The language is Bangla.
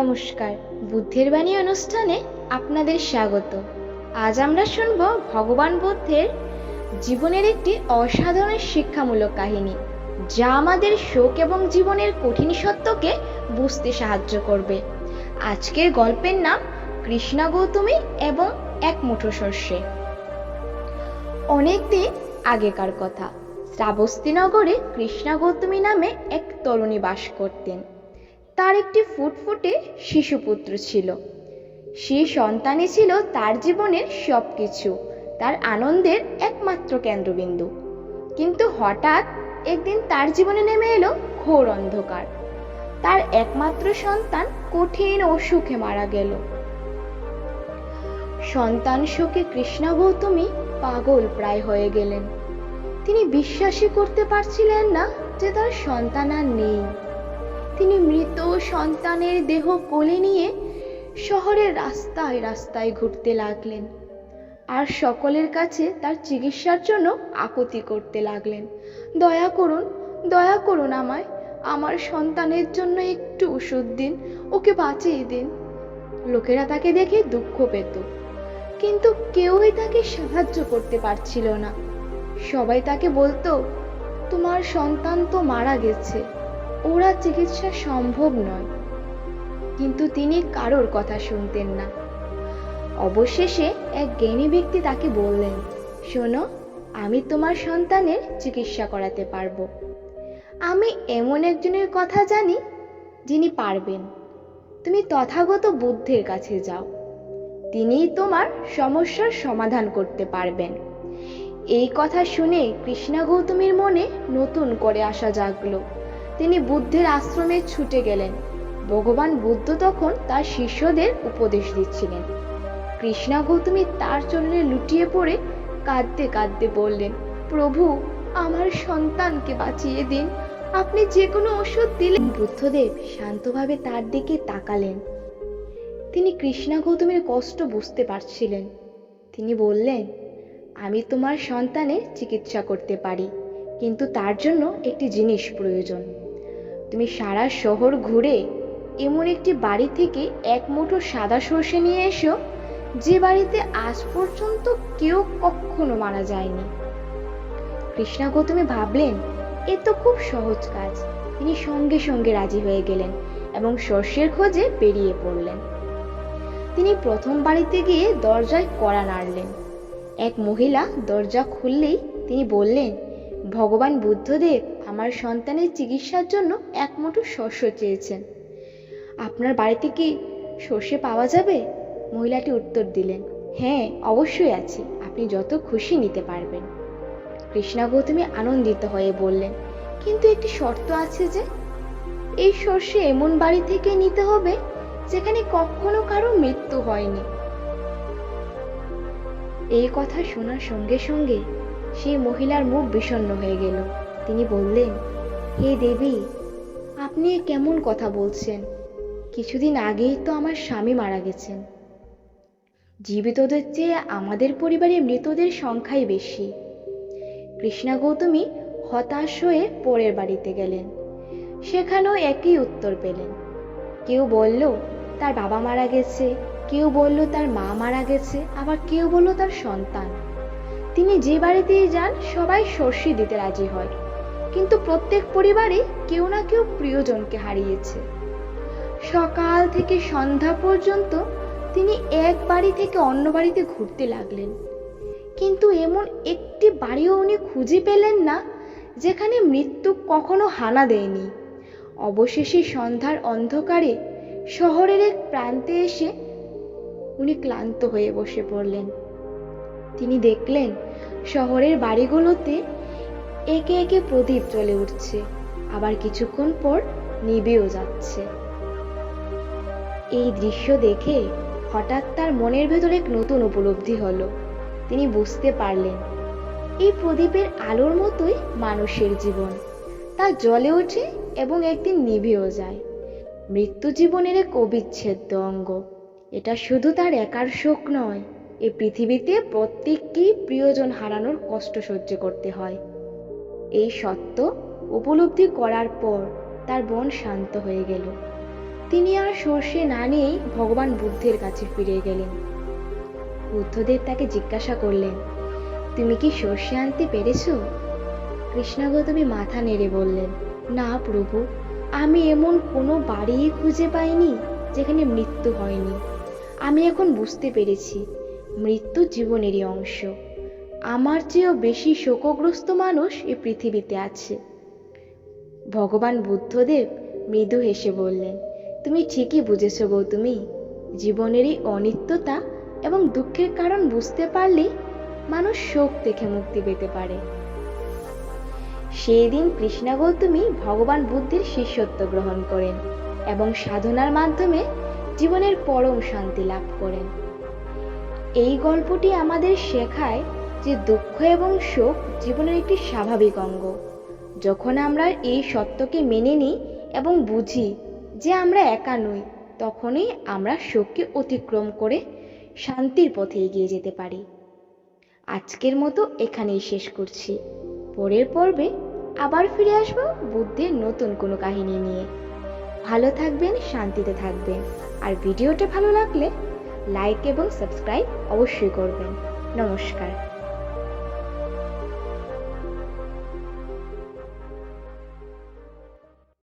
নমস্কার। বুদ্ধের বাণী অনুষ্ঠানে আপনাদের স্বাগত। আজ আমরা শুনব ভগবান বুদ্ধের জীবনের একটি অসাধারণ শিক্ষামূলক কাহিনী, যা আমাদের শোক এবং জীবনের কঠিন সত্যকে বুঝতে সাহায্য করবে। আজকের গল্পের নাম কৃষ্ণা গৌতমী এবং এক মুঠো সর্ষে। অনেকদিন আগেকার কথা, শ্রাবস্তী নগরে কৃষ্ণা গৌতমী নামে এক তরুণী বাস করতেন। তার একটি ফুটফুটে শিশুপুত্র ছিল। সে সন্তানই ছিল তার জীবনের সব কিছু তার আনন্দের একমাত্র কেন্দ্রবিন্দু। কিন্তু হঠাৎ একদিন তার জীবনে নেমে এলো ঘোর অন্ধকার। তার একমাত্র সন্তান কঠিন অসুখে মারা গেল। সন্তান শোকে কৃষ্ণা গৌতমী পাগল প্রায় হয়ে গেলেন। তিনি বিশ্বাসই করতে পারছিলেন না যে তার সন্তান আর নেই। তিনি মৃত সন্তানের দেহ কোলে নিয়ে শহরের রাস্তায় রাস্তায় ঘুরতে লাগলেন। আর সকলের কাছে তার চিকিৎসার জন্য আকুতি করতে লাগলেন। দয়া করুন দয়া করুন আমায়, আমার সন্তানের জন্য একটু ওষুধ দিন, ওকে বাঁচিয়ে দিন। লোকেরা তাকে দেখে দুঃখ পেত। কিন্তু কেউই তাকে সাহায্য করতে পারছিল না। সবাই তাকে বলতো, তোমার সন্তান তো মারা গেছে। ওরা চিকিৎসা সম্ভব নয়। কিন্তু তিনি কারোর কথা শুনতেন না। অবশেষে এক জ্ঞানী ব্যক্তি তাকে বললেন, শোনো, আমি তোমার সন্তানের চিকিৎসা করাতে পারব। আমি এমন একজনের কথা জানি যিনি পারবেন। তুমি তথাগত বুদ্ধের কাছে যাও। তিনিই তোমার সমস্যার সমাধান করতে পারবেন। এই কথা শুনে কৃষ্ণা গৌতমীর মনে নতুন করে আসা জাগলো। তিনি বুদ্ধের আশ্রমে ছুটে গেলেন। ভগবান বুদ্ধ তখন তার শিষ্যদের উপদেশ দিচ্ছিলেন। কৃষ্ণা গৌতমী তার চরণে লুটিয়ে পড়ে কাঁদতে কাঁদতে বললেন, প্রভু, আমার সন্তানকে বাঁচিয়ে দিন। আপনি যে কোনো ওষুধ দিলেন বুদ্ধদেব শান্তভাবে তার দিকে তাকালেন। তিনি কৃষ্ণা গৌতমের কষ্ট বুঝতে পারছিলেন। তিনি বললেন, আমি তোমার সন্তানের চিকিৎসা করতে পারি, কিন্তু তার জন্য একটি জিনিস প্রয়োজন। তুমি সারা শহর ঘুরে এমন একটি বাড়ি থেকে এক মুঠো সাদা সর্ষে নিয়ে এসো, যে বাড়িতে আজ পর্যন্ত কেউ কখনো মারা যায়নি। কৃষ্ণা গৌতমী ভাবলেন, এ তো খুব সহজ কাজ। তিনি সঙ্গে সঙ্গে রাজি হয়ে গেলেন এবং সর্ষের খোঁজে বেরিয়ে পড়লেন। তিনি প্রথম বাড়িতে গিয়ে দরজায় কড়া নাড়লেন। এক মহিলা দরজা খুললেই তিনি বললেন ভগবান বুদ্ধদেব আমার সন্তানের চিকিৎসার জন্য এক মুঠো শস্য চেয়েছেন। আপনার বাড়িতে কি সর্ষে পাওয়া যাবে? মহিলাটি উত্তর দিলেন হ্যাঁ অবশ্যই আছে। আপনি যত খুশি নিতে পারবেন। কৃষ্ণা গৌতমী আনন্দিত হয়ে বললেন, কিন্তু একটি শর্ত আছে যে, এই সর্ষে এমন বাড়ি থেকে নিতে হবে যেখানে কখনো কারও মৃত্যু হয়নি। এই কথা শোনার সঙ্গে সঙ্গে সেই মহিলার মুখ বিষণ্ণ হয়ে গেল। তিনি বললেন, হে দেবী, আপনি কেমন কথা বলছেন? কিছুদিন আগেই তো আমার স্বামী মারা গেছেন। জীবিতদের চেয়ে আমাদের পরিবারে মৃতদের সংখ্যাই বেশি। কৃষ্ণা গৌতমী হতাশ হয়ে পরের বাড়িতে গেলেন। সেখানেও একই উত্তর পেলেন। কেউ বলল, তার বাবা মারা গেছে। কেউ বলল, তার মা মারা গেছে। আবার কেউ বলল, তার সন্তান। তিনি যে বাড়িতেই যান, সবাই সর্ষে দিতে রাজি হয়। কিন্তু প্রত্যেক পরিবারে কেউ না কেউ প্রিয়জনকে হারিয়েছে। সকাল থেকে সন্ধ্যা পর্যন্ত তিনি এক বাড়ি থেকে অন্য বাড়িতে ঘুরতে লাগলেন। কিন্তু এমন একটি বাড়িও উনি খুঁজে পেলেন না, যেখানে মৃত্যু কখনো হানা দেয়নি। অবশেষে সন্ধ্যার অন্ধকারে শহরের এক প্রান্তে এসে উনি ক্লান্ত হয়ে বসে পড়লেন। তিনি দেখলেন শহরের বাড়িগুলোতে একে একে প্রদীপ জ্বলে উঠছে। আবার কিছুক্ষণ পর নিবেও যাচ্ছে। এই দৃশ্য দেখে হঠাৎ তার মনের ভেতর এক নতুন উপলব্ধি হলো। তিনি বুঝতে পারলেন, এই প্রদীপের আলোর মতোই মানুষের জীবন। তা জ্বলে ওঠে এবং একদিন নিভেও যায়। মৃত্যু জীবনের এক অবিচ্ছেদ্য অঙ্গ। এটা শুধু তার একার শোক নয় এ পৃথিবীতে প্রত্যেককেই প্রিয়জন হারানোর কষ্ট সহ্য করতে হয়। এই সত্য উপলব্ধি করার পর তার মন শান্ত হয়ে গেল। তিনি আর সর্ষে না নিয়েই ভগবান বুদ্ধের কাছে ফিরে গেলেন। বুদ্ধদেব তাকে জিজ্ঞাসা করলেন, তুমি কি সর্ষে আনতে পেরেছ? কৃষ্ণ গৌতমী মাথা নেড়ে বললেন, না প্রভু, আমি এমন কোনো বাড়িই খুঁজে পাইনি যেখানে মৃত্যু হয়নি। আমি এখন বুঝতে পেরেছি মৃত্যু জীবনেরই অংশ। আমার চেয়েও বেশি শোকগ্রস্ত মানুষ এই পৃথিবীতে আছে। ভগবান বুদ্ধদেব মৃদু হেসে বললেন, তুমি ঠিকই বুঝেছ গৌতমী, জীবনেরই অনিত্যতা এবং দুঃখের কারণ বুঝতে পারলেই মানুষ শোক থেকে মুক্তি পেতে পারে। সেই দিন কৃষ্ণা গৌতমী ভগবান বুদ্ধের শিষ্যত্ব গ্রহণ করেন এবং সাধনার মাধ্যমে জীবনের পরম শান্তি লাভ করেন। এই গল্পটি আমাদের শেখায় যে দুঃখ এবং শোক জীবনের একটি স্বাভাবিক অঙ্গ। যখন আমরা এই সত্যকে মেনে নিই এবং বুঝি যে আমরা একা নই, তখনই আমরা শোককে অতিক্রম করে শান্তির পথে এগিয়ে যেতে পারি। আজকের মতো এখানেই শেষ করছি। পরের পর্বে আবার ফিরে আসব বুদ্ধের নতুন কোনো কাহিনী নিয়ে। ভালো থাকবেন, শান্তিতে থাকবেন। আর ভিডিওটা ভালো লাগলে লাইক এবং সাবস্ক্রাইব অবশ্যই করবেন। নমস্কার।